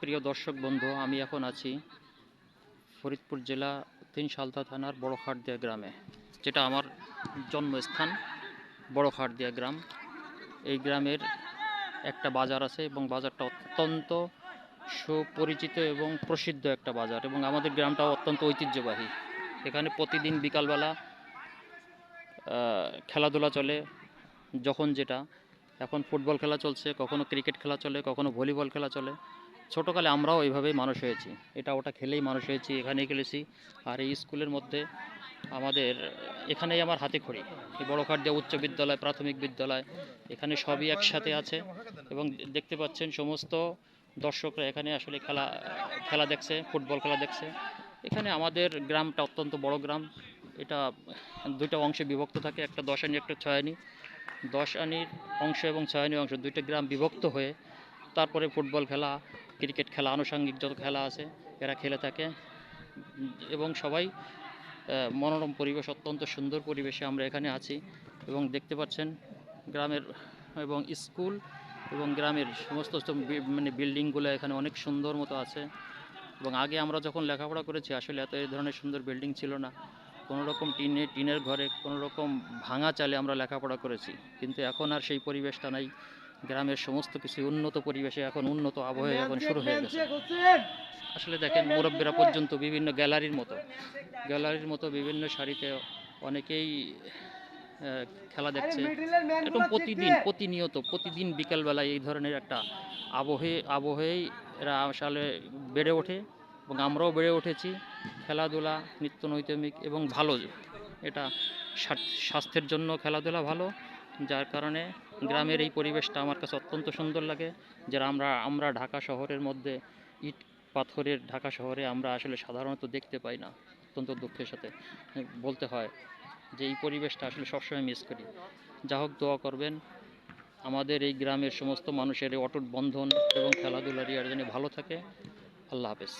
প্রিয় দর্শক বন্ধু, আমি এখন আছি ফরিদপুর জেলা তিন সালতা থানার বড় খাটদিয়া গ্রামে, যেটা আমার জন্মস্থান বড় খাটদিয়া গ্রাম। এই গ্রামের একটা বাজার আছে এবং বাজারটা অত্যন্ত সুপরিচিত এবং প্রসিদ্ধ একটা বাজার এবং আমাদের গ্রামটাও অত্যন্ত ঐতিহ্যবাহী। এখানে প্রতিদিন বিকালবেলা খেলাধুলা চলে, যখন যেটা। এখন ফুটবল খেলা চলছে, কখনো ক্রিকেট খেলা চলে, কখনো ভলিবল খেলা চলে। ছোটোকালে আমরাও এইভাবেই মানুষ হয়েছি। এটা ওটা খেলেই মানুষ হয়েছি, এখানেই খেলেছি। আর এই স্কুলের মধ্যে আমাদের, এখানেই আমার হাতে খড়ি। বড়খাটদিয়া উচ্চ বিদ্যালয়, প্রাথমিক বিদ্যালয়, এখানে সবই একসাথে আছে। এবং দেখতে পাচ্ছেন সমস্ত দর্শকরা এখানে আসলে খেলা খেলা দেখছে, ফুটবল খেলা দেখছে। এখানে আমাদের গ্রামটা অত্যন্ত বড় গ্রাম। এটা দুইটা অংশে বিভক্ত থাকে, একটা দশ আনি, একটা ছয় আনি। দশ আনির অংশ এবং ছয় আনির অংশ দুইটা গ্রাম বিভক্ত হয়ে তারপরে ফুটবল খেলা ক্রিকেট খেলা, আনুষঙ্গিক যত খেলা আছে, এরা খেলে থাকে। এবং সবাই মনোরম পরিবেশ, অত্যন্ত সুন্দর পরিবেশে আমরা এখানে আছি। এবং দেখতে পাচ্ছেন, গ্রামের এবং স্কুল এবং গ্রামের সমস্ত মানে বিল্ডিংগুলো এখানে অনেক সুন্দর মতো আছে। এবং আগে আমরা যখন লেখাপড়া করেছি, আসলে এত এই ধরনের সুন্দর বিল্ডিং ছিল না। কোনো রকম টিনে টিনের ঘরে কোনো রকম ভাঙা চালে আমরা লেখাপড়া করেছি। কিন্তু এখন আর সেই পরিবেশটা নাই। গ্রামের সমস্ত কিছু উন্নত পরিবেশে এখন উন্নত আবহাওয়া এখন শুরু হয়ে গেছে। আসলে দেখেন মুরব্বীরা পর্যন্ত বিভিন্ন গ্যালারির মতো গ্যালারির মতো বিভিন্ন শাড়িতে অনেকেই খেলা দেখছে। একদম প্রতিদিন প্রতিনিয়ত প্রতিদিন বিকালবেলায় এই ধরনের একটা আবহে আবহেই এরা আসলে বেড়ে ওঠে এবং আমরাও বেড়ে উঠেছি। খেলাধুলা নিত্য নৈতমিক এবং ভালো এটা স্বাস্থ্যের জন্য খেলাধুলা ভালো। যার কারণে গ্রামের এই পরিবেশটা আমার কাছে অত্যন্ত সুন্দর লাগে। যারা আমরা আমরা ঢাকা শহরের মধ্যে ইট পাথরের ঢাকা শহরে আমরা আসলে সাধারণত দেখতে পাই না, অত্যন্ত দুঃখের সাথে বলতে হয় যে এই পরিবেশটা আসলে সবসময় মিস করি। যা হোক দোয়া করবেন, আমাদের এই গ্রামের সমস্ত মানুষের এই অটুট বন্ধন এবং খেলাধুলার ইয়ার যেন ভালো থাকে। আল্লাহ হাফেজ।